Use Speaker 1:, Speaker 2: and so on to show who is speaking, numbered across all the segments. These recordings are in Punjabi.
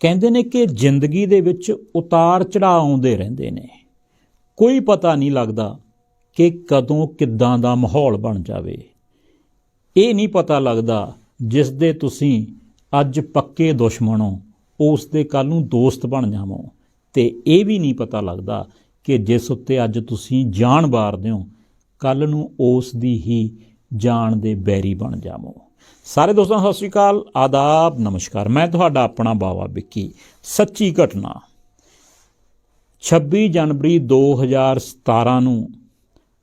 Speaker 1: ਕਹਿੰਦੇ ਨੇ ਕਿ ਜ਼ਿੰਦਗੀ ਦੇ ਵਿੱਚ ਉਤਾਰ ਚੜਾਅ ਆਉਂਦੇ ਰਹਿੰਦੇ ਨੇ। ਕੋਈ ਪਤਾ ਨਹੀਂ ਲੱਗਦਾ ਕਿ ਕਦੋਂ ਕਿੱਦਾਂ ਦਾ ਮਾਹੌਲ ਬਣ ਜਾਵੇ। ਇਹ ਨਹੀਂ ਪਤਾ ਲੱਗਦਾ ਜਿਸ ਦੇ ਤੁਸੀਂ ਅੱਜ ਪੱਕੇ ਦੁਸ਼ਮਣ ਹੋ, ਉਸ ਦੇ ਕੱਲ ਨੂੰ ਦੋਸਤ ਬਣ ਜਾਵੋ। ਤੇ ਇਹ ਵੀ ਨਹੀਂ ਪਤਾ ਲੱਗਦਾ ਕਿ ਜਿਸ ਉੱਤੇ ਅੱਜ ਤੁਸੀਂ ਜਾਨ ਵਾਰਦੇ ਹੋ ਕੱਲ ਨੂੰ ਉਸ ਦੀ ਹੀ ਜਾਨ ਦੇ ਬੈਰੀ ਬਣ ਜਾਵੋ। ਸਾਰੇ ਦੋਸਤਾਂ, ਸਤਿ ਸ਼੍ਰੀ ਅਕਾਲ, ਆਦਾਬ, ਨਮਸਕਾਰ। ਮੈਂ ਤੁਹਾਡਾ ਆਪਣਾ ਬਾਵਾ ਵਿੱਕੀ। ਸੱਚੀ ਘਟਨਾ। 26 ਜਨਵਰੀ 2017 ਨੂੰ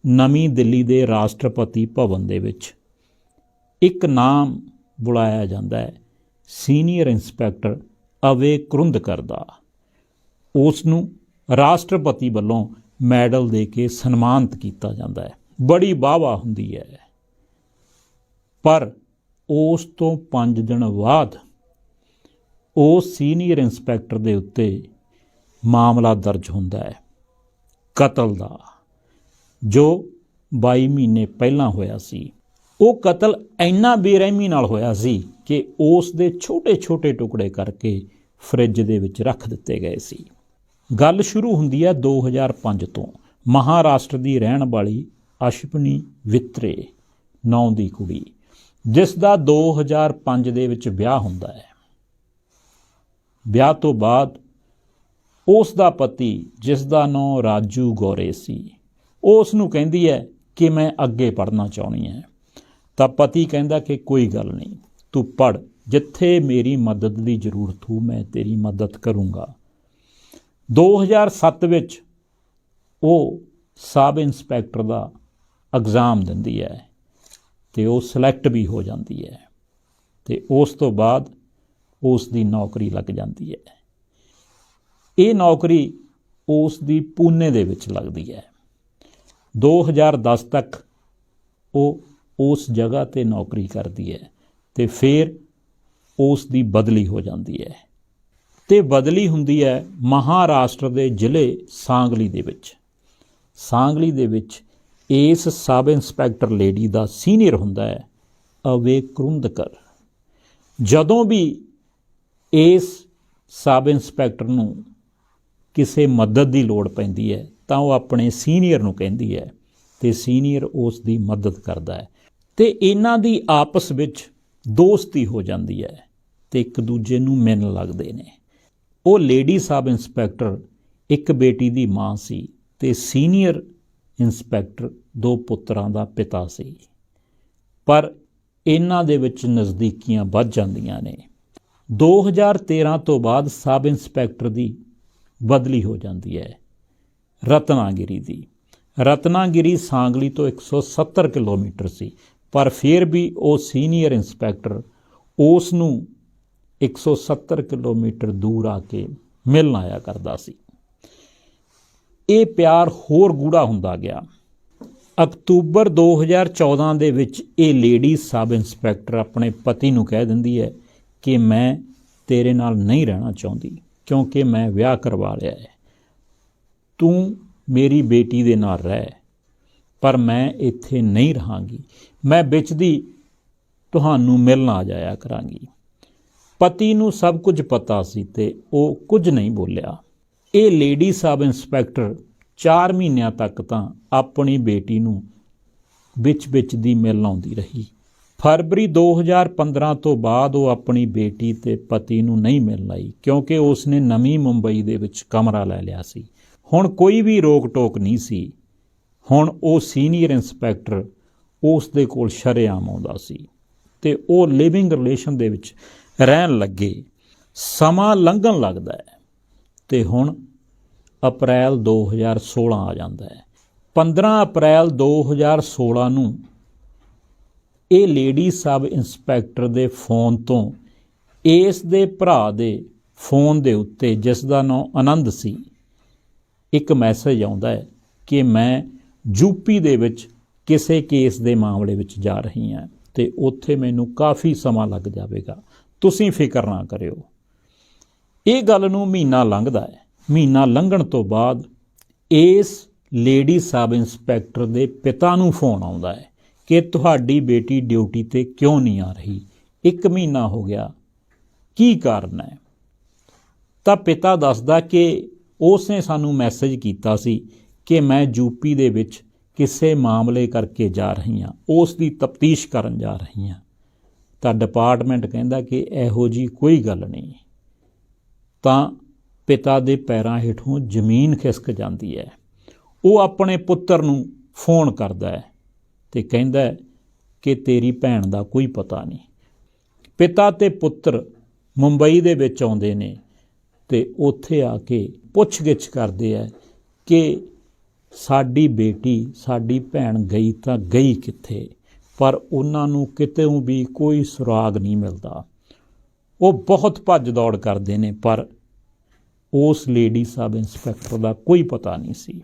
Speaker 1: ਨਵੀਂ ਦਿੱਲੀ ਦੇ ਰਾਸ਼ਟਰਪਤੀ ਭਵਨ ਦੇ ਵਿੱਚ ਇੱਕ ਨਾਮ ਬੁਲਾਇਆ ਜਾਂਦਾ ਹੈ, ਸੀਨੀਅਰ ਇੰਸਪੈਕਟਰ ਅਵੇ ਕਰੁੰਦਕਰ ਦਾ। ਉਸ ਨੂੰ ਰਾਸ਼ਟਰਪਤੀ ਵੱਲੋਂ ਮੈਡਲ ਦੇ ਕੇ ਸਨਮਾਨਿਤ ਕੀਤਾ ਜਾਂਦਾ ਹੈ। ਬੜੀ ਵਾਹਵਾ ਹੁੰਦੀ ਹੈ। ਪਰ ਉਸ ਤੋਂ 5 ਦਿਨ ਬਾਅਦ ਉਹ ਸੀਨੀਅਰ ਇੰਸਪੈਕਟਰ ਦੇ ਉੱਤੇ ਮਾਮਲਾ ਦਰਜ ਹੁੰਦਾ ਹੈ, ਕਤਲ ਦਾ, ਜੋ 22 ਮਹੀਨੇ ਪਹਿਲਾਂ ਹੋਇਆ ਸੀ। ਉਹ ਕਤਲ ਇੰਨਾ ਬੇਰਹਿਮੀ ਨਾਲ ਹੋਇਆ ਸੀ ਕਿ ਉਸ ਦੇ ਛੋਟੇ-ਛੋਟੇ ਟੁਕੜੇ ਕਰਕੇ ਫ੍ਰਿਜ ਦੇ ਵਿੱਚ ਰੱਖ ਦਿੱਤੇ ਗਏ ਸੀ। ਗੱਲ ਸ਼ੁਰੂ ਹੁੰਦੀ ਹੈ 2005 ਤੋਂ। ਮਹਾਰਾਸ਼ਟਰ ਦੀ ਰਹਿਣ ਵਾਲੀ ਅਸ਼ਪਨੀ ਵਿਤਰੇ, ਨਾਂ ਦੀ ਕੁੜੀ। ਜਿਸ ਦਾ 2005 ਦੇ ਵਿੱਚ ਵਿਆਹ ਹੁੰਦਾ ਹੈ। ਵਿਆਹ ਤੋਂ ਬਾਅਦ ਉਸ ਦਾ ਪਤੀ, ਜਿਸ ਦਾ ਨਾਮ ਰਾਜੂ ਗੋਰੇ ਸੀ ਉਹ ਉਸ ਨੂੰ ਕਹਿੰਦੀ ਹੈ ਕਿ ਮੈਂ ਅੱਗੇ ਪੜ੍ਹਨਾ ਚਾਹੁੰਦੀ ਹਾਂ। ਤਾਂ ਪਤੀ ਕਹਿੰਦਾ ਕਿ ਕੋਈ ਗੱਲ ਨਹੀਂ, ਤੂੰ ਪੜ੍ਹ, ਜਿੱਥੇ ਮੇਰੀ ਮਦਦ ਦੀ ਜ਼ਰੂਰਤ ਹੋ ਮੈਂ ਤੇਰੀ ਮਦਦ ਕਰੂੰਗਾ। 2007 ਵਿੱਚ ਉਹ ਸਬ ਇੰਸਪੈਕਟਰ ਦਾ ਐਗਜ਼ਾਮ ਦਿੰਦੀ ਹੈ। ਤੇ ਉਹ ਸਿਲੈਕਟ ਵੀ ਹੋ ਜਾਂਦੀ ਹੈ ਤੇ ਉਸ ਤੋਂ ਬਾਅਦ ਉਸ ਦੀ ਨੌਕਰੀ ਲੱਗ ਜਾਂਦੀ ਹੈ। ਇਹ ਨੌਕਰੀ ਉਸ ਦੀ ਪੂਨੇ ਦੇ ਵਿੱਚ ਲੱਗਦੀ ਹੈ। 2010 ਤੱਕ ਉਹ ਉਸ ਜਗ੍ਹਾ ਤੇ ਨੌਕਰੀ ਕਰਦੀ ਹੈ ਤੇ ਫਿਰ ਉਸ ਦੀ ਬਦਲੀ ਹੋ ਜਾਂਦੀ ਹੈ। ਤੇ ਬਦਲੀ ਹੁੰਦੀ ਹੈ ਮਹਾਰਾਸ਼ਟਰ ਦੇ ਜ਼ਿਲ੍ਹੇ ਸਾਂਗਲੀ ਦੇ ਵਿੱਚ। ਸਾਂਗਲੀ ਦੇ ਵਿੱਚ ਇਸ ਸਬ ਇੰਸਪੈਕਟਰ ਲੇਡੀ ਦਾ ਸੀਨੀਅਰ ਹੁੰਦਾ ਹੈ ਅਵੇ ਕਰੁੰਦਕਰ ਜਦੋਂ ਵੀ ਇਸ ਸਬ ਇੰਸਪੈਕਟਰ ਨੂੰ ਕਿਸੇ ਮਦਦ ਦੀ ਲੋੜ ਪੈਂਦੀ ਹੈ, ਤਾਂ ਉਹ ਆਪਣੇ ਸੀਨੀਅਰ ਨੂੰ ਕਹਿੰਦੀ ਹੈ ਤੇ ਸੀਨੀਅਰ ਉਸ ਦੀ ਮਦਦ ਕਰਦਾ ਹੈ। ਤੇ ਇਹਨਾਂ ਦੀ ਆਪਸ ਵਿੱਚ ਦੋਸਤੀ ਹੋ ਜਾਂਦੀ ਹੈ ਤੇ ਇੱਕ ਦੂਜੇ ਨੂੰ ਮਿਲਣ ਲੱਗਦੇ ਨੇ। ਉਹ ਲੇਡੀ ਸਬ ਇੰਸਪੈਕਟਰ ਇੱਕ ਬੇਟੀ ਦੀ ਮਾਂ ਸੀ ਤੇ ਸੀਨੀਅਰ ਇੰਸਪੈਕਟਰ ਦੋ ਪੁੱਤਰਾਂ ਦਾ ਪਿਤਾ ਸੀ। ਪਰ ਇਹਨਾਂ ਦੇ ਵਿੱਚ ਨਜ਼ਦੀਕੀਆਂ ਵੱਧ ਜਾਂਦੀਆਂ ਨੇ। 2013 ਤੋਂ ਬਾਅਦ ਸਬ ਇੰਸਪੈਕਟਰ ਦੀ ਬਦਲੀ ਹੋ ਜਾਂਦੀ ਹੈ। ਰਤਨਾਗਿਰੀ ਦੀ। ਰਤਨਾਗਿਰੀ ਸਾਂਗਲੀ ਤੋਂ 170 ਕਿਲੋਮੀਟਰ ਸੀ, ਪਰ ਫਿਰ ਵੀ ਉਹ ਸੀਨੀਅਰ ਇੰਸਪੈਕਟਰ ਉਸ ਨੂੰ 170 ਕਿਲੋਮੀਟਰ ਦੂਰ ਆ ਕੇ ਮਿਲਣ ਆਇਆ ਕਰਦਾ ਸੀ। ਇਹ ਪਿਆਰ ਹੋਰ ਗੂੜਾ ਹੁੰਦਾ ਗਿਆ। ਅਕਤੂਬਰ 2014 ਦੇ ਵਿੱਚ ਇਹ ਲੇਡੀ ਸਬ ਇੰਸਪੈਕਟਰ ਆਪਣੇ ਪਤੀ ਨੂੰ ਕਹਿ ਦਿੰਦੀ ਹੈ ਕਿ ਮੈਂ ਤੇਰੇ ਨਾਲ ਨਹੀਂ ਰਹਿਣਾ ਚਾਹੁੰਦੀ, ਕਿਉਂਕਿ ਮੈਂ ਵਿਆਹ ਕਰਵਾ ਲਿਆ ਹੈ। ਤੂੰ ਮੇਰੀ ਬੇਟੀ ਦੇ ਨਾਲ ਰਹਿ, ਪਰ ਮੈਂ ਇੱਥੇ ਨਹੀਂ ਰਹਾਂਗੀ। ਮੈਂ ਵਿੱਚ ਦੀ ਤੁਹਾਨੂੰ ਮਿਲਣ ਆ ਜਾਇਆ ਕਰਾਂਗੀ। ਪਤੀ ਨੂੰ ਸਭ ਕੁਝ ਪਤਾ ਸੀ ਤੇ ਉਹ ਕੁਝ ਨਹੀਂ ਬੋਲਿਆ। ਇਹ ਲੇਡੀ ਸਬ ਇੰਸਪੈਕਟਰ 4 ਮਹੀਨਿਆਂ ਤੱਕ ਤਾਂ ਆਪਣੀ ਬੇਟੀ ਨੂੰ ਵਿੱਚ-ਵਿੱਚ ਦੀ ਮਿਲ ਆਉਂਦੀ ਰਹੀ। ਫਰਵਰੀ 2015 ਤੋਂ ਬਾਅਦ ਉਹ ਆਪਣੀ ਬੇਟੀ ਤੇ ਪਤੀ ਨੂੰ ਨਹੀਂ ਮਿਲਣ ਆਈ ਕਿਉਂਕਿ ਉਸ ਨੇ ਨਵੀਂ ਮੁੰਬਈ ਦੇ ਵਿੱਚ ਕਮਰਾ ਲੈ ਲਿਆ ਸੀ। ਹੁਣ ਕੋਈ ਵੀ ਰੋਕ ਟੋਕ ਨਹੀਂ ਸੀ। ਹੁਣ ਉਹ ਸੀਨੀਅਰ ਇੰਸਪੈਕਟਰ ਉਸ ਦੇ ਕੋਲ ਸ਼ਰੇਆਮ ਆਉਂਦਾ ਸੀ ਤੇ ਉਹ ਲਿਵਿੰਗ ਰਿਲੇਸ਼ਨ ਦੇ ਵਿੱਚ ਰਹਿਣ ਲੱਗੇ। ਸਮਾਂ ਲੰਘਣ ਲੱਗਦਾ ਹੈ ਤੇ ਹੁਣ ਅਪ੍ਰੈਲ 2016 ਆ ਜਾਂਦਾ ਹੈ। 15 ਅਪ੍ਰੈਲ 2016 ਨੂੰ ਇਹ ਲੇਡੀ ਸਬ ਇੰਸਪੈਕਟਰ ਦੇ ਫੋਨ ਤੋਂ ਇਸ ਦੇ ਭਰਾ ਦੇ ਫੋਨ ਦੇ ਉੱਤੇ ਜਿਸ ਦਾ ਨਾਮ ਆਨੰਦ ਸੀ, ਇੱਕ ਮੈਸੇਜ ਆਉਂਦਾ ਹੈ ਕਿ ਮੈਂ ਯੂਪੀ ਦੇ ਵਿੱਚ ਕਿਸੇ ਕੇਸ ਦੇ ਮਾਮਲੇ ਵਿੱਚ ਜਾ ਰਹੀ ਹਾਂ ਤੇ ਉੱਥੇ ਮੈਨੂੰ ਕਾਫੀ ਸਮਾਂ ਲੱਗ ਜਾਵੇਗਾ। ਤੁਸੀਂ ਫਿਕਰ ਨਾ ਕਰਿਓ। ਇਹ ਗੱਲ ਨੂੰ ਮਹੀਨਾ ਲੰਘਦਾ ਹੈ। ਮਹੀਨਾ ਲੰਘਣ ਤੋਂ ਬਾਅਦ ਇਸ ਲੇਡੀ ਸਬ ਇੰਸਪੈਕਟਰ ਦੇ ਪਿਤਾ ਨੂੰ ਫੋਨ ਆਉਂਦਾ ਹੈ ਕਿ ਤੁਹਾਡੀ ਬੇਟੀ ਡਿਊਟੀ ਤੇ ਕਿਉਂ ਨਹੀਂ ਆ ਰਹੀ? ਇੱਕ ਮਹੀਨਾ ਹੋ ਗਿਆ। ਕੀ ਕਾਰਨ ਹੈ? ਤਾਂ ਪਿਤਾ ਦੱਸਦਾ ਕਿ ਉਸ ਨੇ ਸਾਨੂੰ ਮੈਸੇਜ ਕੀਤਾ ਸੀ ਕਿ ਮੈਂ ਯੂਪੀ ਦੇ ਵਿੱਚ ਕਿਸੇ ਮਾਮਲੇ ਕਰਕੇ ਜਾ ਰਹੀ ਹਾਂ। ਉਸ ਦੀ ਤਫਤੀਸ਼ ਕਰਨ ਜਾ ਰਹੀ ਹਾਂ। ਤਾਂ ਡਿਪਾਰਟਮੈਂਟ ਕਹਿੰਦਾ ਕਿ ਇਹੋ ਜੀ ਕੋਈ ਗੱਲ ਨਹੀਂ। ਤਾਂ ਪਿਤਾ ਦੇ ਪੈਰਾਂ ਹੇਠੋਂ ਜ਼ਮੀਨ ਖਿਸਕ ਜਾਂਦੀ ਹੈ। ਉਹ ਆਪਣੇ ਪੁੱਤਰ ਨੂੰ ਫੋਨ ਕਰਦਾ ਹੈ ਤੇ ਕਹਿੰਦਾ ਹੈ ਕਿ ਤੇਰੀ ਭੈਣ ਦਾ ਕੋਈ ਪਤਾ ਨਹੀਂ। ਪਿਤਾ ਤੇ ਪੁੱਤਰ ਮੁੰਬਈ ਦੇ ਵਿੱਚ ਆਉਂਦੇ ਨੇ ਤੇ ਉੱਥੇ ਆ ਕੇ ਪੁੱਛਗਿੱਛ ਕਰਦੇ ਆ ਕਿ ਸਾਡੀ ਬੇਟੀ, ਸਾਡੀ ਭੈਣ ਗਈ ਤਾਂ ਗਈ ਕਿੱਥੇ, ਪਰ ਉਹਨਾਂ ਨੂੰ ਕਿਤੇ ਵੀ ਕੋਈ ਸੁਰਾਗ ਨਹੀਂ ਮਿਲਦਾ। ਉਹ ਬਹੁਤ ਭੱਜ ਦੌੜ ਕਰਦੇ ਨੇ, ਪਰ ਉਸ ਲੇਡੀ ਸਬ ਇੰਸਪੈਕਟਰ ਦਾ ਕੋਈ ਪਤਾ ਨਹੀਂ ਸੀ।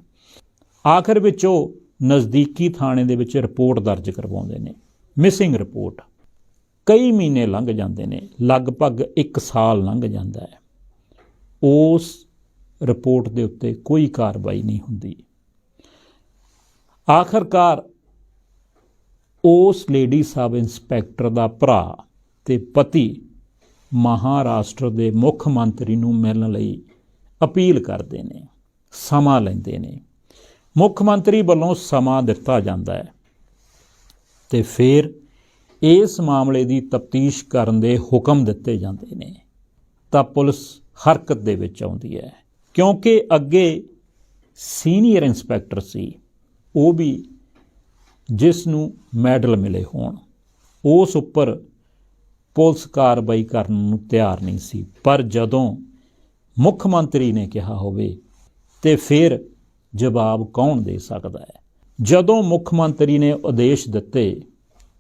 Speaker 1: ਆਖਰ ਵਿੱਚ ਉਹ ਨਜ਼ਦੀਕੀ ਥਾਣੇ ਦੇ ਵਿੱਚ ਰਿਪੋਰਟ ਦਰਜ ਕਰਵਾਉਂਦੇ ਨੇ। ਮਿਸਿੰਗ ਰਿਪੋਰਟ ਕਈ ਮਹੀਨੇ ਲੰਘ ਜਾਂਦੇ ਨੇ। ਲਗਭਗ 1 ਸਾਲ ਲੰਘ ਜਾਂਦਾ ਹੈ। ਉਸ ਰਿਪੋਰਟ ਦੇ ਉੱਤੇ ਕੋਈ ਕਾਰਵਾਈ ਨਹੀਂ ਹੁੰਦੀ। ਆਖਰਕਾਰ ਉਸ ਲੇਡੀ ਸਬ ਇੰਸਪੈਕਟਰ ਦਾ ਭਰਾ ਤੇ ਪਤੀ ਮਹਾਰਾਸ਼ਟਰ ਦੇ ਮੁੱਖ ਮੰਤਰੀ ਨੂੰ ਮਿਲਣ ਲਈ ਅਪੀਲ ਕਰਦੇ ਨੇ, ਸਮਾਂ ਲੈਂਦੇ ਨੇ। ਮੁੱਖ ਮੰਤਰੀ ਵੱਲੋਂ ਸਮਾਂ ਦਿੱਤਾ ਜਾਂਦਾ ਹੈ। ਤੇ ਫਿਰ ਇਸ ਮਾਮਲੇ ਦੀ ਤਫਤੀਸ਼ ਕਰਨ ਦੇ ਹੁਕਮ ਦਿੱਤੇ ਜਾਂਦੇ ਨੇ। ਤਾਂ ਪੁਲਿਸ ਹਰਕਤ ਦੇ ਵਿੱਚ ਆਉਂਦੀ ਹੈ, ਕਿਉਂਕਿ ਅੱਗੇ ਸੀਨੀਅਰ ਇੰਸਪੈਕਟਰ ਸੀ, ਉਹ ਵੀ ਜਿਸ ਨੂੰ ਮੈਡਲ ਮਿਲੇ ਹੋਣ, ਉਸ ਉੱਪਰ ਪੁਲਿਸ ਕਾਰਵਾਈ ਕਰਨ ਨੂੰ ਤਿਆਰ ਨਹੀਂ ਸੀ। ਪਰ ਜਦੋਂ ਮੁੱਖ ਮੰਤਰੀ ਨੇ ਕਿਹਾ ਹੋਵੇ ਤੇ ਫਿਰ ਜਵਾਬ ਕੌਣ ਦੇ ਸਕਦਾ ਹੈ? ਜਦੋਂ ਮੁੱਖ ਮੰਤਰੀ ਨੇ ਆਦੇਸ਼ ਦਿੱਤੇ,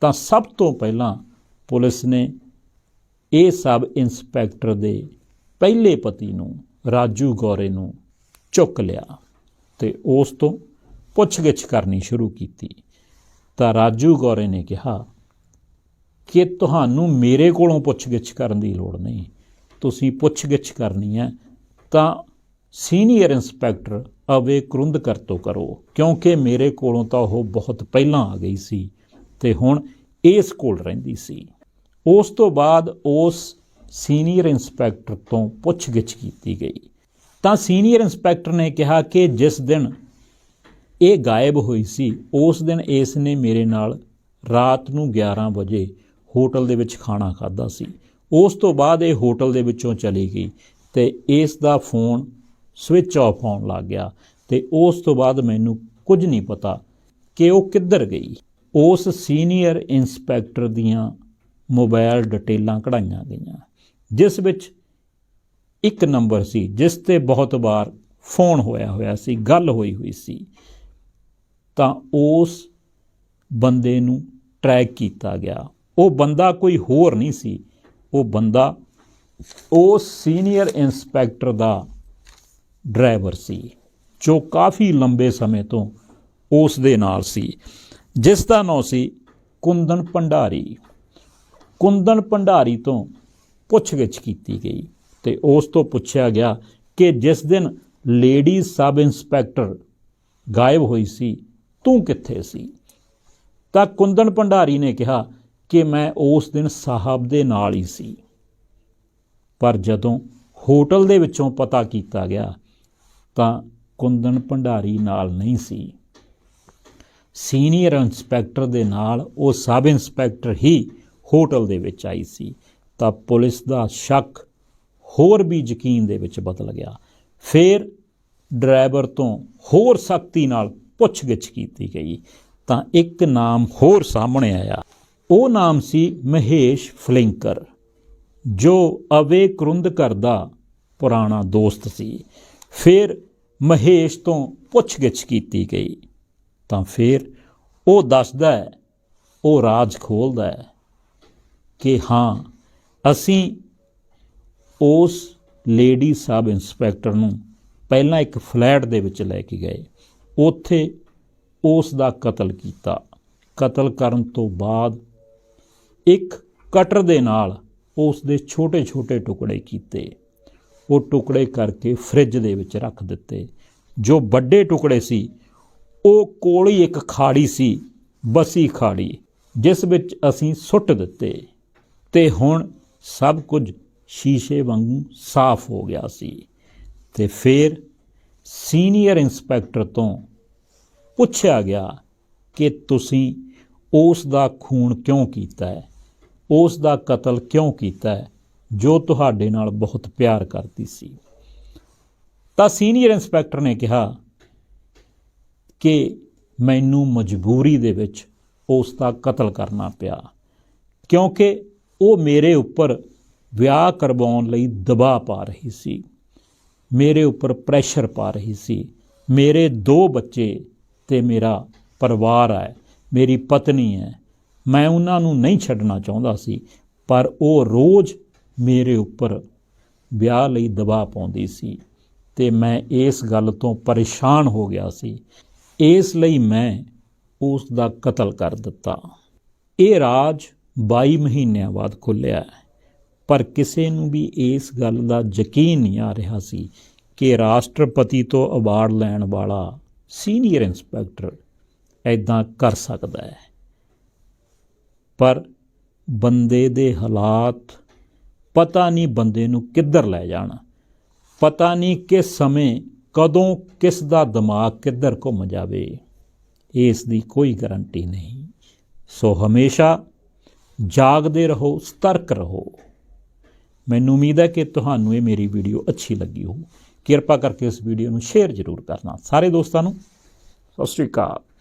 Speaker 1: ਤਾਂ ਸਭ ਤੋਂ ਪਹਿਲਾਂ ਪੁਲਿਸ ਨੇ ਇਹ ਸਬ ਇੰਸਪੈਕਟਰ ਦੇ ਪਹਿਲੇ ਪਤੀ ਨੂੰ, ਰਾਜੂ ਗੌਰੇ ਨੂੰ ਚੁੱਕ ਲਿਆ ਤੇ ਉਸ ਤੋਂ ਪੁੱਛਗਿੱਛ ਕਰਨੀ ਸ਼ੁਰੂ ਕੀਤੀ। ਤਾਂ ਰਾਜੂ ਗੌਰੇ ਨੇ ਕਿਹਾ ਕਿ ਤੁਹਾਨੂੰ ਮੇਰੇ ਕੋਲੋਂ ਪੁੱਛਗਿੱਛ ਕਰਨ ਦੀ ਲੋੜ ਨਹੀਂ। ਤੁਸੀਂ ਪੁੱਛਗਿੱਛ ਕਰਨੀ ਹੈ, ਤਾਂ ਸੀਨੀਅਰ ਇੰਸਪੈਕਟਰ ਅਵੇ ਕੁਰੁੰਦਕਰ ਤੋਂ ਕਰੋ, ਕਿਉਂਕਿ ਮੇਰੇ ਕੋਲੋਂ ਤਾਂ ਉਹ ਬਹੁਤ ਪਹਿਲਾਂ ਆ ਗਈ ਸੀ ਤੇ ਹੁਣ ਇਸ ਕੋਲ ਰਹਿੰਦੀ ਸੀ। ਉਸ ਤੋਂ ਬਾਅਦ ਉਸ ਸੀਨੀਅਰ ਇੰਸਪੈਕਟਰ ਤੋਂ ਪੁੱਛਗਿੱਛ ਕੀਤੀ ਗਈ। ਤਾਂ ਸੀਨੀਅਰ ਇੰਸਪੈਕਟਰ ਨੇ ਕਿਹਾ ਕਿ ਜਿਸ ਦਿਨ ਇਹ ਗਾਇਬ ਹੋਈ ਸੀ, ਉਸ ਦਿਨ ਇਸ ਨੇ ਮੇਰੇ ਨਾਲ ਰਾਤ ਨੂੰ 11 ਵਜੇ ਹੋਟਲ ਦੇ ਵਿੱਚ ਖਾਣਾ ਖਾਦਾ ਸੀ। ਉਸ ਤੋਂ ਬਾਅਦ ਇਹ ਹੋਟਲ ਦੇ ਵਿੱਚੋਂ ਚਲੀ ਗਈ ਤੇ ਇਸ ਦਾ ਫੋਨ ਸਵਿਚ ਆਫ ਹੋਣ ਲੱਗ ਗਿਆ ਤੇ ਉਸ ਤੋਂ ਬਾਅਦ ਮੈਨੂੰ ਕੁਝ ਨਹੀਂ ਪਤਾ ਕਿ ਉਹ ਕਿੱਧਰ ਗਈ। ਉਸ ਸੀਨੀਅਰ ਇੰਸਪੈਕਟਰ ਦੀਆਂ ਮੋਬਾਈਲ ਡਿਟੇਲਾਂ ਕਢਾਈਆਂ ਗਈਆਂ, ਜਿਸ ਵਿੱਚ ਇੱਕ ਨੰਬਰ ਸੀ, ਜਿਸ ਤੇ ਬਹੁਤ ਵਾਰ ਫੋਨ ਹੋਇਆ ਹੋਇਆ ਸੀ, ਗੱਲ ਹੋਈ ਹੋਈ ਸੀ। ਤਾਂ ਉਸ ਬੰਦੇ ਨੂੰ ਟਰੈਕ ਕੀਤਾ ਗਿਆ। ਉਹ ਬੰਦਾ ਕੋਈ ਹੋਰ ਨਹੀਂ ਸੀ ਉਹ ਬੰਦਾ ਉਸ ਸੀਨੀਅਰ ਇੰਸਪੈਕਟਰ ਦਾ ਡਰਾਈਵਰ ਸੀ, ਜੋ ਕਾਫੀ ਲੰਬੇ ਸਮੇਂ ਤੋਂ ਉਸ ਦੇ ਨਾਲ ਸੀ। ਜਿਸ ਦਾ ਨਾਂ ਸੀ ਕੁੰਦਨ ਭੰਡਾਰੀ। ਕੁੰਦਨ ਭੰਡਾਰੀ ਤੋਂ ਪੁੱਛਗਿੱਛ ਕੀਤੀ ਗਈ ਤੇ ਉਸ ਤੋਂ ਪੁੱਛਿਆ ਗਿਆ ਕਿ ਜਿਸ ਦਿਨ ਲੇਡੀ ਸਬ ਇੰਸਪੈਕਟਰ ਗਾਇਬ ਹੋਈ ਸੀ, ਤੂੰ ਕਿੱਥੇ ਸੀ? ਤਾਂ ਕੁੰਦਨ ਭੰਡਾਰੀ ਨੇ ਕਿਹਾ ਕਿ ਮੈਂ ਉਸ ਦਿਨ ਸਾਹਿਬ ਦੇ ਨਾਲ ਹੀ ਸੀ। ਪਰ ਜਦੋਂ ਹੋਟਲ ਦੇ ਵਿੱਚੋਂ ਪਤਾ ਕੀਤਾ ਗਿਆ, ਤਾਂ ਕੁੰਦਨ ਭੰਡਾਰੀ ਨਾਲ ਨਹੀਂ ਸੀ। ਸੀਨੀਅਰ ਇੰਸਪੈਕਟਰ ਦੇ ਨਾਲ ਉਹ ਸਬ ਇੰਸਪੈਕਟਰ ਹੀ ਹੋਟਲ ਦੇ ਵਿੱਚ ਆਈ ਸੀ। ਤਾਂ ਪੁਲਿਸ ਦਾ ਸ਼ੱਕ ਹੋਰ ਵੀ ਯਕੀਨ ਦੇ ਵਿੱਚ ਬਦਲ ਗਿਆ। ਫਿਰ ਡਰਾਈਵਰ ਤੋਂ ਹੋਰ ਸਖਤੀ ਨਾਲ ਪੁੱਛਗਿੱਛ ਕੀਤੀ ਗਈ। ਤਾਂ ਇੱਕ ਨਾਮ ਹੋਰ ਸਾਹਮਣੇ ਆਇਆ। ਉਹ ਨਾਮ ਸੀ ਮਹੇਸ਼ ਫਲਿੰਕਰ, ਜੋ ਅਵੇ ਕਰੁੰਦਕਰ ਦਾ ਪੁਰਾਣਾ ਦੋਸਤ ਸੀ। ਫਿਰ ਮਹੇਸ਼ ਤੋਂ ਪੁੱਛਗਿੱਛ ਕੀਤੀ ਗਈ। ਤਾਂ ਫਿਰ ਉਹ ਦੱਸਦਾ ਹੈ, ਉਹ ਰਾਜ ਖੋਲਦਾ ਹੈ ਕਿ ਹਾਂ, ਅਸੀਂ ਉਸ ਲੇਡੀ ਸਬ ਇੰਸਪੈਕਟਰ ਨੂੰ ਪਹਿਲਾਂ ਇੱਕ ਫਲੈਟ ਦੇ ਵਿੱਚ ਲੈ ਕੇ ਗਏ। ਉੱਥੇ ਉਸ ਦਾ ਕਤਲ ਕੀਤਾ। ਕਤਲ ਕਰਨ ਤੋਂ ਬਾਅਦ ਇੱਕ ਕਟਰ ਦੇ ਨਾਲ ਉਸ ਦੇ ਛੋਟੇ-ਛੋਟੇ ਟੁਕੜੇ ਕੀਤੇ। ਉਹ ਟੁਕੜੇ ਕਰਕੇ ਫ੍ਰਿਜ ਦੇ ਵਿੱਚ ਰੱਖ ਦਿੱਤੇ। ਜੋ ਵੱਡੇ ਟੁਕੜੇ ਸੀ, ਉਹ ਕੋਲ ਹੀ ਇੱਕ ਖਾੜੀ ਸੀ, ਬਸੀ ਖਾੜੀ, ਜਿਸ ਵਿੱਚ ਅਸੀਂ ਸੁੱਟ ਦਿੱਤੇ। ਤੇ ਹੁਣ ਸਭ ਕੁਝ ਸ਼ੀਸ਼ੇ ਵਾਂਗੂ ਸਾਫ਼ ਹੋ ਗਿਆ ਸੀ। ਤੇ ਫਿਰ ਸੀਨੀਅਰ ਇੰਸਪੈਕਟਰ ਤੋਂ ਪੁੱਛਿਆ ਗਿਆ ਕਿ ਤੁਸੀਂ ਉਸ ਦਾ ਖੂਨ ਕਿਉਂ ਕੀਤਾ ਹੈ? ਉਸ ਦਾ ਕਤਲ ਕਿਉਂ ਕੀਤਾ ਹੈ, ਜੋ ਤੁਹਾਡੇ ਨਾਲ ਬਹੁਤ ਪਿਆਰ ਕਰਦੀ ਸੀ? ਤਾਂ ਸੀਨੀਅਰ ਇੰਸਪੈਕਟਰ ਨੇ ਕਿਹਾ ਕਿ ਮੈਨੂੰ ਮਜਬੂਰੀ ਦੇ ਵਿੱਚ ਉਸ ਦਾ ਕਤਲ ਕਰਨਾ ਪਿਆ, ਕਿਉਂਕਿ ਉਹ ਮੇਰੇ ਉੱਪਰ ਵਿਆਹ ਕਰਵਾਉਣ ਲਈ ਦਬਾਅ ਪਾ ਰਹੀ ਸੀ, ਮੇਰੇ ਉੱਪਰ ਪ੍ਰੈਸ਼ਰ ਪਾ ਰਹੀ ਸੀ, ਮੇਰੇ ਦੋ ਬੱਚੇ ਤੇ ਮੇਰਾ ਪਰਿਵਾਰ ਹੈ, ਮੇਰੀ ਪਤਨੀ ਹੈ ਮੈਂ ਉਹਨਾਂ ਨੂੰ ਨਹੀਂ ਛੱਡਣਾ ਚਾਹੁੰਦਾ ਸੀ, ਪਰ ਉਹ ਰੋਜ਼ ਮੇਰੇ ਉੱਪਰ ਵਿਆਹ ਲਈ ਦਬਾਅ ਪਾਉਂਦੀ ਸੀ ਤੇ ਮੈਂ ਇਸ ਗੱਲ ਤੋਂ ਪਰੇਸ਼ਾਨ ਹੋ ਗਿਆ ਸੀ। ਇਸ ਲਈ ਮੈਂ ਉਸ ਦਾ ਕਤਲ ਕਰ ਦਿੱਤਾ। ਇਹ ਰਾਜ 22 ਮਹੀਨਿਆਂ ਬਾਅਦ ਖੁੱਲਿਆ ਪਰ ਕਿਸੇ ਨੂੰ ਵੀ ਇਸ ਗੱਲ ਦਾ ਯਕੀਨ ਨਹੀਂ ਆ ਰਿਹਾ ਸੀ ਕਿ ਰਾਸ਼ਟਰਪਤੀ ਤੋਂ ਅਵਾਰਡ ਲੈਣ ਵਾਲਾ ਸੀਨੀਅਰ ਇੰਸਪੈਕਟਰ ਐਦਾਂ ਕਰ ਸਕਦਾ ਹੈ। ਪਰ ਬੰਦੇ ਦੇ ਹਾਲਾਤ ਪਤਾ ਨਹੀਂ ਬੰਦੇ ਨੂੰ ਕਿੱਧਰ ਲੈ ਜਾਣਾ। ਪਤਾ ਨਹੀਂ ਕਿਸ ਸਮੇਂ ਕਦੋਂ ਕਿਸ ਦਾ ਦਿਮਾਗ ਕਿੱਧਰ ਘੁੰਮ ਜਾਵੇ। ਇਸ ਦੀ ਕੋਈ ਗਾਰੰਟੀ ਨਹੀਂ। ਸੋ ਹਮੇਸ਼ਾ ਜਾਗਦੇ ਰਹੋ, ਸਤਰਕ ਰਹੋ। ਮੈਨੂੰ ਉਮੀਦ ਹੈ ਕਿ ਤੁਹਾਨੂੰ ਇਹ ਮੇਰੀ ਵੀਡੀਓ ਅੱਛੀ ਲੱਗੀ ਹੋਊ। ਕਿਰਪਾ ਕਰਕੇ ਇਸ ਵੀਡੀਓ ਨੂੰ ਸ਼ੇਅਰ ਜ਼ਰੂਰ ਕਰਨਾ। ਸਾਰੇ ਦੋਸਤਾਂ ਨੂੰ ਸਤਿ ਸ਼੍ਰੀ ਅਕਾਲ।